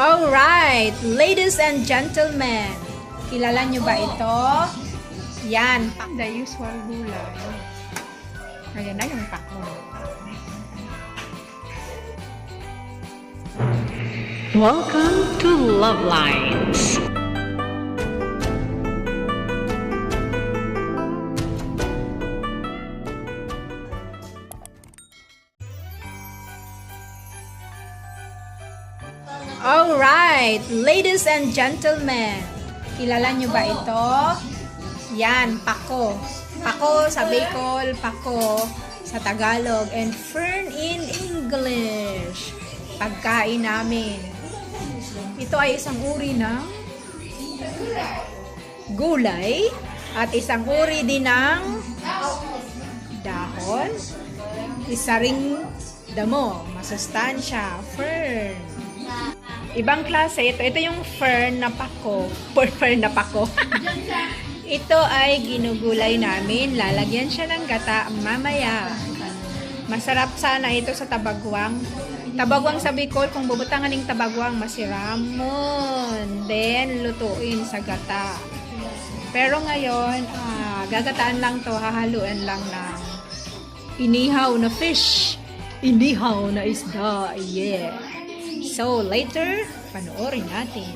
Alright, ladies and gentlemen, kilala nyo ba ito? Yan, the usual gulay. Ayan na yung pakmo. Welcome to Love Lines. Alright, ladies and gentlemen, kilala nyo ba ito? Yan, pako. Pako sa Bicol, pako sa Tagalog, and fern in English. Pagkain namin. Ito ay isang uri ng gulay at isang uri din ng dahon. Isa ring damo, masustansya, fern. Ibang klase ito. Ito yung fern na pako. For fern na pako. ito ay ginugulay namin. Lalagyan siya ng gata mamaya. Masarap sana ito sa tabagwang. Tabagwang sa Bicol, kung bubutangan ng tabagwang, masiramon. Then, lutuin sa gata. Pero ngayon, ah, gagataan lang to, hahaluan lang ng inihaw na fish. Inihaw na isda. Yeah. So, later, panoorin natin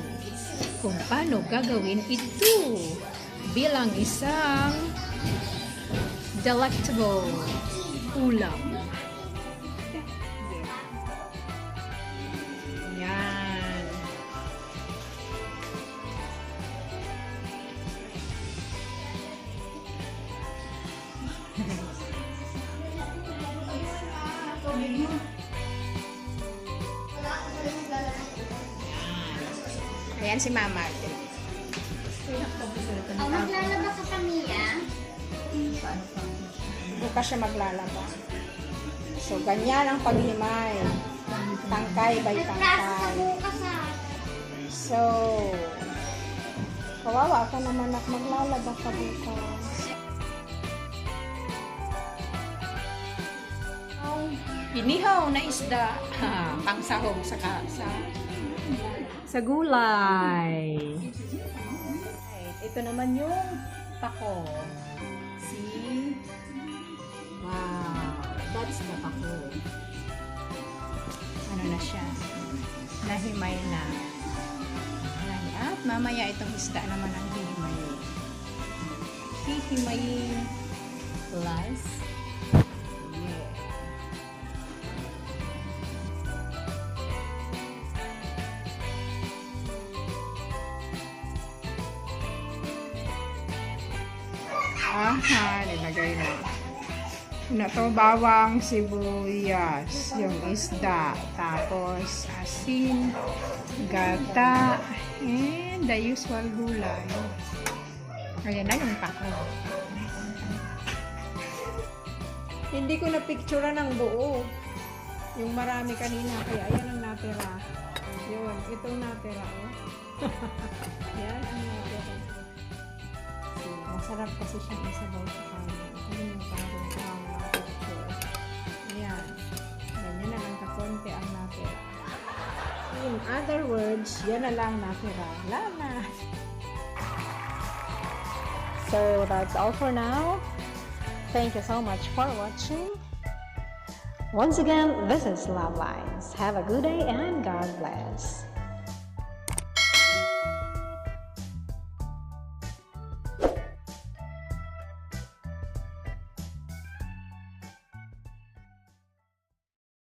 kung paano gagawin ito bilang isang delectable ulam. Yan. Ayan si Mama. Oh, maglalaba ka pa, Mia? Bukas siya maglalaba. So, ganyan ang paghimay. Tangkay by tangkay. bukas, ah. So, kawawa ka naman at maglalaba ka bukas. Ang Inihaw na isda. Pangsahog sa sa sa gulay. Ito naman yung pako. See? Wow. That's the pako. Ano na siya? Nahimay na. At mamaya itong isda naman ang hihimayin. Hihimayin plus Aha, nilagay na. Na to, bawang, sibuyas, yung isda, tapos asin, gata, and the usual gulay. Ayan na yung pako. Hindi ko na picture ng buo. Yung marami kanina, kaya ayan ang natira. Yun, itong natira, oh. masarap kasi siyang isabaw sa kanin. Ito yung parang pang picture. Ayan. Ganyan na lang kakonti ang natira. In other words, yan na lang natira. Wala na. So, that's all for now. Thank you so much for watching. Once again, this is Love Lines. Have a good day and God bless.